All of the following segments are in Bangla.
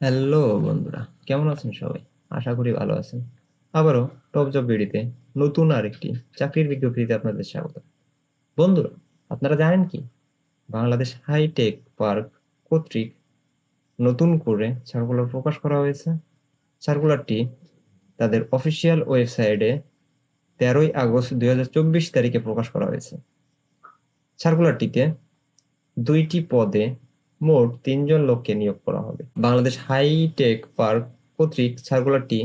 হ্যালো বন্ধুরা, কেমন আছেন সবাই? আশা করি ভালো আছেন। আবারও টপ জব বিডিতে নতুন আরেকটি চাকরির বিজ্ঞপ্তিতে আপনাদের স্বাগত। বন্ধুরা, আপনারা জানেন কি? বাংলাদেশ হাইটেক পার্ক কর্তৃক নতুন করে সার্কুলার প্রকাশ করা হয়েছে। সার্কুলারটি তাদের অফিসিয়াল ওয়েবসাইটে তেরোই আগস্ট দুই হাজার চব্বিশ তারিখে প্রকাশ করা হয়েছে। সার্কুলারটিতে দুইটি পদে মোট তিনজন লোককে নিয়োগ করা হবে। বাংলাদেশ হাইটেক পার্ক কর্তৃক সার্কুলারটি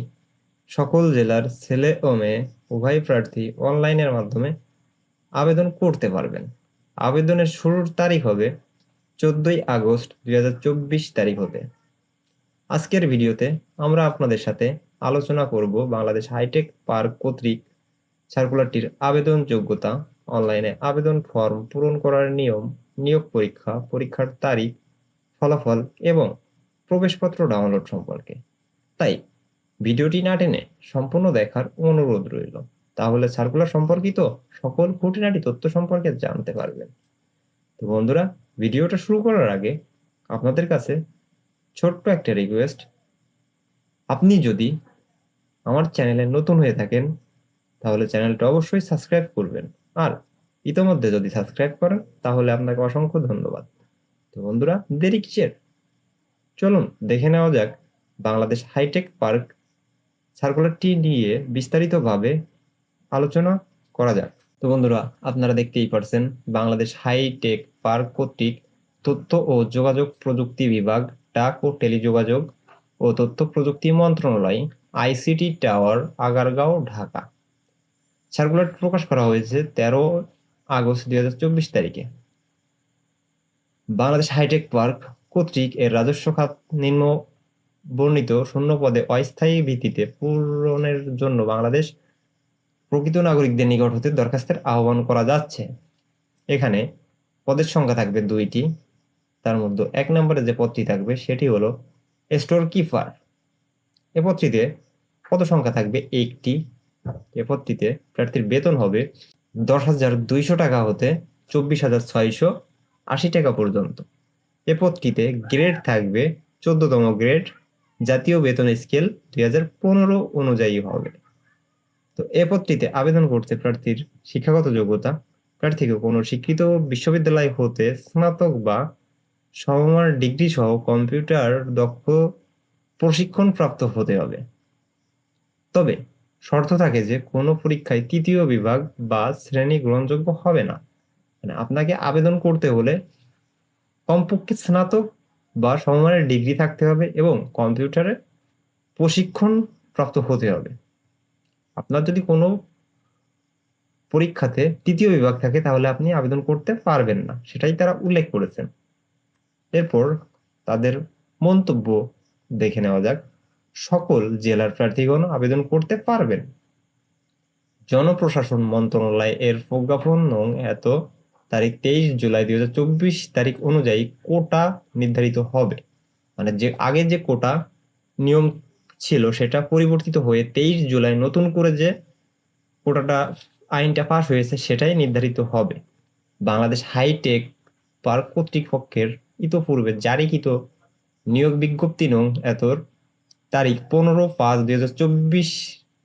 সকল জেলার ছেলে ও মেয়ে উভয় প্রার্থী অনলাইনের মাধ্যমে আবেদন করতে পারবেন। আবেদনের শুরুর তারিখ হবে চোদ্দই আগস্ট দু হাজার চব্বিশ তারিখ হবে। আজকের ভিডিওতে আমরা আপনাদের সাথে আলোচনা করব বাংলাদেশ হাইটেক পার্ক কর্তৃক সার্কুলারটির আবেদন যোগ্যতা অনলাইনে আবেদন ফর্ম পূরণ করার নিয়ম, নিয়োগ পরীক্ষা, পরীক্ষার তারিখ ফলাফল এবং প্রবেশপত্র ডাউনলোড সম্পর্কে। তাই, ভিডিওটি না টেনে সম্পূর্ণ দেখার অনুরোধ রইল। তাহলে সার্কুলার সম্পর্কিত সকল খুঁটিনাটি তথ্য সম্পর্কে জানতে পারবেন। তো বন্ধুরা, ভিডিওটা শুরু করার আগে আপনাদের কাছে ছোট্ট একটা রিকোয়েস্ট আপনি যদি আমার চ্যানেলে নতুন হয়ে থাকেন, তাহলে চ্যানেলটা অবশ্যই সাবস্ক্রাইব করবেন। আর ইতোমধ্যে যদি সাবস্ক্রাইব করেন, তাহলে আপনাকে অসংখ্য ধন্যবাদ। তো বন্ধুরা, দেরি কিসের? চলুন, দেখে নেওয়া যাক বাংলাদেশ হাইটেক পার্ক সার্কুলারটি নিয়ে বিস্তারিতভাবে আলোচনা করা যাক। তো বন্ধুরা, আপনারা দেখতেই পারছেন, বাংলাদেশ হাইটেক পার্ক কর্তৃক তথ্য ও যোগাযোগ প্রযুক্তি বিভাগ, ডাক ও টেলিযোগাযোগ ও তথ্য প্রযুক্তি মন্ত্রণালয়, ICT tower, Agargaon, Dhaka. Circular প্রকাশ করা হয়েছে তেরো আগস্ট দুই হাজার চব্বিশ তারিখে। বাংলাদেশ হাইটেক পার্ক কর্তৃক এর রাজস্ব খাত নিম্ন বর্ণিত শূন্য পদে অস্থায়ী ভিত্তিতে পূরণের জন্য বাংলাদেশ প্রকৃত নাগরিকদের নিকট হতে দরখাস্তের আহ্বান করা যাচ্ছে। এখানে পদের সংখ্যা থাকবে দুইটি, তার মধ্যে এক নম্বরে যে পদটি থাকবে সেটি হলো স্টোর কিপার এ পদটিতে পদ সংখ্যা থাকবে একটি, এ পদটিতে প্রার্থীর বেতন হবে দশ হাজার দুইশো টাকা হতে চব্বিশ হাজার ছয়শো আশি টাকা পর্যন্ত। এ পদটিতে গ্রেড থাকবে চোদ্দতম গ্রেড জাতীয় বেতন স্কেল দুই হাজার পনেরো অনুযায়ী হবে। তো এ পদটিতে আবেদন করতে প্রার্থীর শিক্ষাগত যোগ্যতা, প্রার্থীকে কোনো স্বীকৃত বিশ্ববিদ্যালয় হতে স্নাতক বা সমমান ডিগ্রি সহ কম্পিউটার দক্ষ প্রশিক্ষণ প্রাপ্ত হতে হবে। তবে শর্ত থাকে যে কোনো পরীক্ষায় তৃতীয় বিভাগ বা শ্রেণি গ্রহণযোগ্য হবে না। মানে আপনাকে আবেদন করতে হলে কমপক্ষে স্নাতক বা সমমানের ডিগ্রি থাকতে হবে এবং কম্পিউটারে প্রশিক্ষণ প্রাপ্ত হতে হবে। আপনার যদি কোনো পরীক্ষাতে তৃতীয় বিভাগ থাকে তাহলে আপনি আবেদন করতে পারবেন না, সেটাই তারা উল্লেখ করেছেন। এরপর তাদের মন্তব্য দেখে নেওয়া যাক। সকল জেলার প্রার্থীগণ আবেদন করতে পারবেন। জনপ্রশাসন মন্ত্রণালয় এর প্রজ্ঞাপন এত তারিখ তেইশ জুলাই দুই হাজার চব্বিশ তারিখ অনুযায়ী কোটা নির্ধারিত হবে। মানে যে, আগে যে কোটা নিয়ম ছিল সেটা পরিবর্তিত হয়ে তেইশ জুলাই নতুন করে যে কোটাটা, আইনটা পাশ হয়েছে সেটাই নির্ধারিত হবে। বাংলাদেশ হাইটেক পার্ক কর্তৃপক্ষের ইতোপূর্বে জারিকৃত নিয়োগ বিজ্ঞপ্তি নং এতর তারিখ পনেরো পাঁচ দুই হাজার চব্বিশ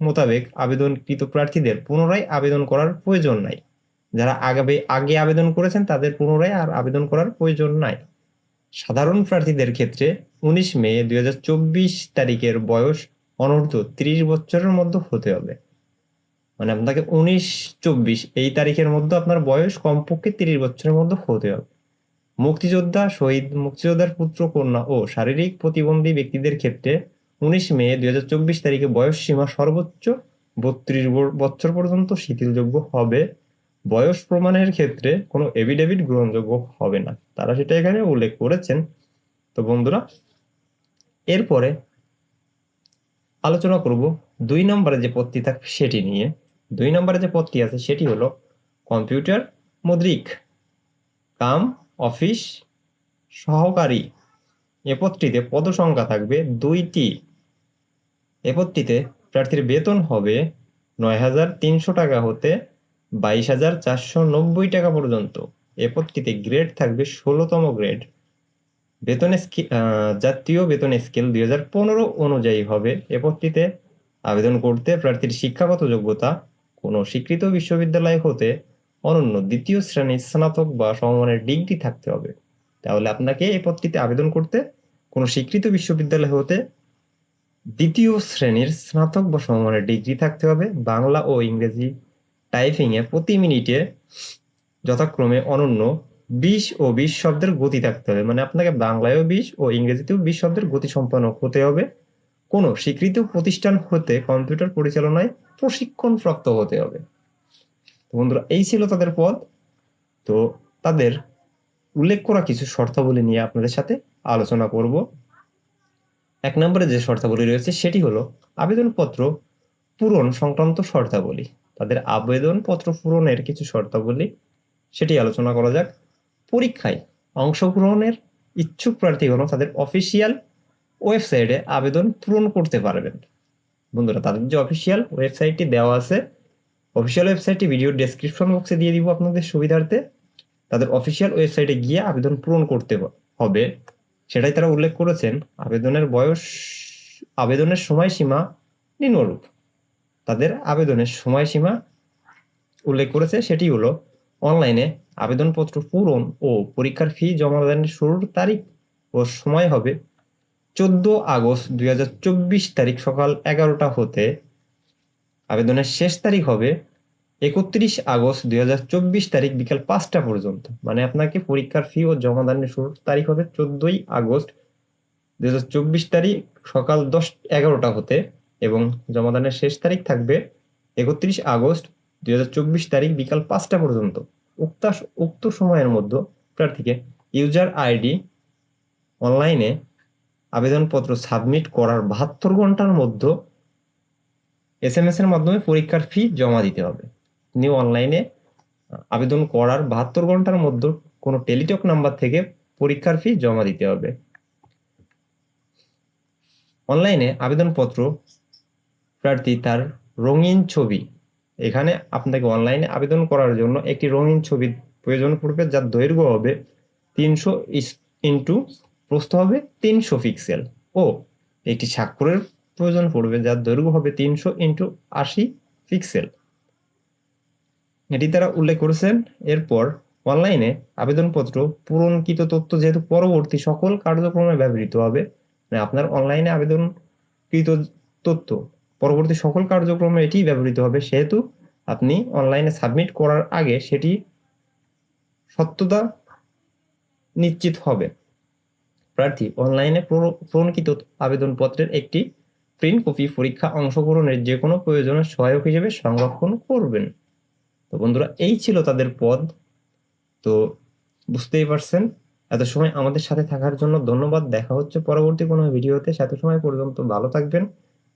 মোতাবেক আবেদনকৃত প্রার্থীদের পুনরায় আবেদন করার প্রয়োজন নাই। যারা আগে আগে আবেদন করেছেন তাদের পুনরায় আর আবেদন করার প্রয়োজন নাই। সাধারণ প্রার্থীদের ক্ষেত্রে উনিশ মে দু হাজার চব্বিশ তারিখের বয়স অনূর্ধ্ব ত্রিশ বছরের মধ্যে হতে হবে। মানে আপনাকে উনিশ চব্বিশ এই তারিখের মধ্যে আপনার বয়স কমপক্ষে তিরিশ বছরের মধ্যে হতে হবে। মুক্তিযোদ্ধা, শহীদ মুক্তিযোদ্ধার পুত্র, কন্যা ও শারীরিক প্রতিবন্ধী ব্যক্তিদের ক্ষেত্রে উনিশ মে দুই হাজার চব্বিশ তারিখে বয়স সীমা সর্বোচ্চ বত্রিশ বছর পর্যন্ত শিথিলযোগ্য হবে। বয়স প্রমাণের ক্ষেত্রে কোনো এভিডেভিট গ্রহণযোগ্য হবে না। তারা সেটা এখানে উল্লেখ করেছেন। তো বন্ধুরা, এরপরে আলোচনা করব দুই নম্বরে যে পদটি থাকবে সেটি নিয়ে। দুই নম্বরে যে পদটি আছে সেটি হলো কম্পিউটার মুদ্রিক, কাম, অফিস, সহকারী। এ পদটিতে পদসংখ্যা থাকবে দুইটি। এ পদটিতে প্রার্থীর বেতন হবে নয় হাজার তিনশো টাকা হতে বাইশ হাজার চারশো নব্বই টাকা পর্যন্ত। এ পদটিতে গ্রেড থাকবে ষোলোতম গ্রেড বেতন জাতীয় বেতন স্কেল দুই হাজার পনেরো অনুযায়ী হবে। এ পদটিতে আবেদন করতে প্রার্থীর শিক্ষাগত যোগ্যতা কোনো স্বীকৃত বিশ্ববিদ্যালয় হতে অনন্য দ্বিতীয় শ্রেণির স্নাতক বা সমমানের ডিগ্রি থাকতে হবে। তাহলে আপনাকে এই পদটিতে আবেদন করতে কোনো স্বীকৃত বিশ্ববিদ্যালয় হতে দ্বিতীয় শ্রেণির স্নাতক বা সমমানের ডিগ্রি থাকতে হবে। বাংলা ও ইংরেজি টাইপিংয়ে প্রতি মিনিটে যথাক্রমে অনন্য বিশ ও বিশ শব্দের গতি থাকতে হবে। মানে আপনাকে বাংলায়ও বিশ ও ইংরেজিতেও বিশ শব্দের গতি সম্পন্ন হতে হবে। কোনো স্বীকৃত প্রতিষ্ঠান হতে কম্পিউটার পরিচালনায় প্রশিক্ষণ প্রাপ্ত হতে হবে। তো বন্ধুরা, এই ছিল তাদের পদ তো তাদের উল্লেখ করা কিছু শর্তাবলী নিয়ে আপনাদের সাথে আলোচনা করব। এক নম্বরে যে শর্তাবলী রয়েছে, সেটি হলো আবেদনপত্র পূরণ সংক্রান্ত শর্তাবলী। তাদের আবেদনপত্র পূরণের কিছু শর্তাবলী, সেটি আলোচনা করা যাক। পরীক্ষায় অংশগ্রহণের ইচ্ছুক প্রার্থীগণ তাদের অফিসিয়াল ওয়েবসাইটে আবেদন পূরণ করতে পারবেন। বন্ধুরা, তাদের যে অফিসিয়াল ওয়েবসাইটটি দেওয়া আছে, অফিসিয়াল ওয়েবসাইটটি ভিডিও ডেসক্রিপশন বক্সে দিয়ে দিব আপনাদের সুবিধার্থে। তাদের অফিসিয়াল ওয়েবসাইটে গিয়ে আবেদন পূরণ করতে হবে। সেটাই তারা উল্লেখ করেছেন, আবেদনের বয়স, আবেদনের সময়সীমা নিম্নরূপ। তাদের আবেদনের সময়সীমা উল্লেখ করেছে, সেটি হলো অনলাইনে আবেদনপত্র পূরণ ও পরীক্ষার ফি জমা দানের শুরুর তারিখ ও সময় হবে চোদ্দ আগস্ট দু হাজার চব্বিশ তারিখ সকাল এগারোটা হতে। আবেদনের শেষ তারিখ হবে একত্রিশ আগস্ট দুই হাজার চব্বিশ তারিখ বিকাল পাঁচটা পর্যন্ত। মানে আপনাকে পরীক্ষার ফি ও জমা দানের শুরুর তারিখ হবে চোদ্দই আগস্ট দুই হাজার চব্বিশ তারিখ সকাল দশ এগারোটা হতে। এবং জমাদানের শেষ তারিখ থাকবে একত্রিশ আগস্ট দুই হাজার চব্বিশ তারিখ বিকাল পাঁচটা পর্যন্ত। উক্ত উক্ত সময়ের মধ্যে প্রার্থীকে ইউজার আইডি অনলাইনে আবেদনপত্র সাবমিট করার বাহাত্তর ঘণ্টার মধ্যে এস এম এস এর মাধ্যমে পরীক্ষার ফি জমা দিতে হবে। নিউ অনলাইনে আবেদন করার বাহাত্তর ঘণ্টার মধ্যে কোনো টেলিটক নাম্বার থেকে পরীক্ষার ফি জমা দিতে হবে। অনলাইনে আবেদনপত্র প্রার্থী তার রঙিন ছবি। এখানে আপনাকে অনলাইনে আবেদন করার জন্য একটি রঙিন ছবি প্রয়োজন পড়বে, যার দৈর্ঘ্য হবে তিনশো ইন্টু প্রস্থ হবে তিনশো পিক্সেল ও একটি স্বাক্ষরের প্রয়োজন পড়বে, যার দৈর্ঘ্য হবে তিনশো ইন্টু আশি পিক্সেল এটি তারা উল্লেখ করেছেন। এরপর অনলাইনে আবেদনপত্র, পূরণকৃত তথ্য যেহেতু পরবর্তী সকল কার্যক্রমে ব্যবহৃত হবে আপনার অনলাইনে আবেদনকৃত তথ্য পরবর্তী সকল কার্যক্রমে এটি ব্যবহৃত হবে। সেহেতু আপনি অনলাইনে সাবমিট করার আগে সেটি সত্যতা নিশ্চিত হবে। প্রার্থী অনলাইনে পূরণকৃত আবেদনপত্রের একটি প্রিন্ট কপি পরীক্ষা অংশগ্রহণের যে কোনো প্রয়োজনের সহায়ক হিসেবে সংরক্ষণ করবেন। তো বন্ধুরা, এই ছিল তাদের পদ। তো বুঝতেই পারছেন, এত সময় আমাদের সাথে থাকার জন্য ধন্যবাদ। দেখা হচ্ছে পরবর্তী কোনো ভিডিওতে। সাথে সময় পর্যন্ত ভালো থাকবেন।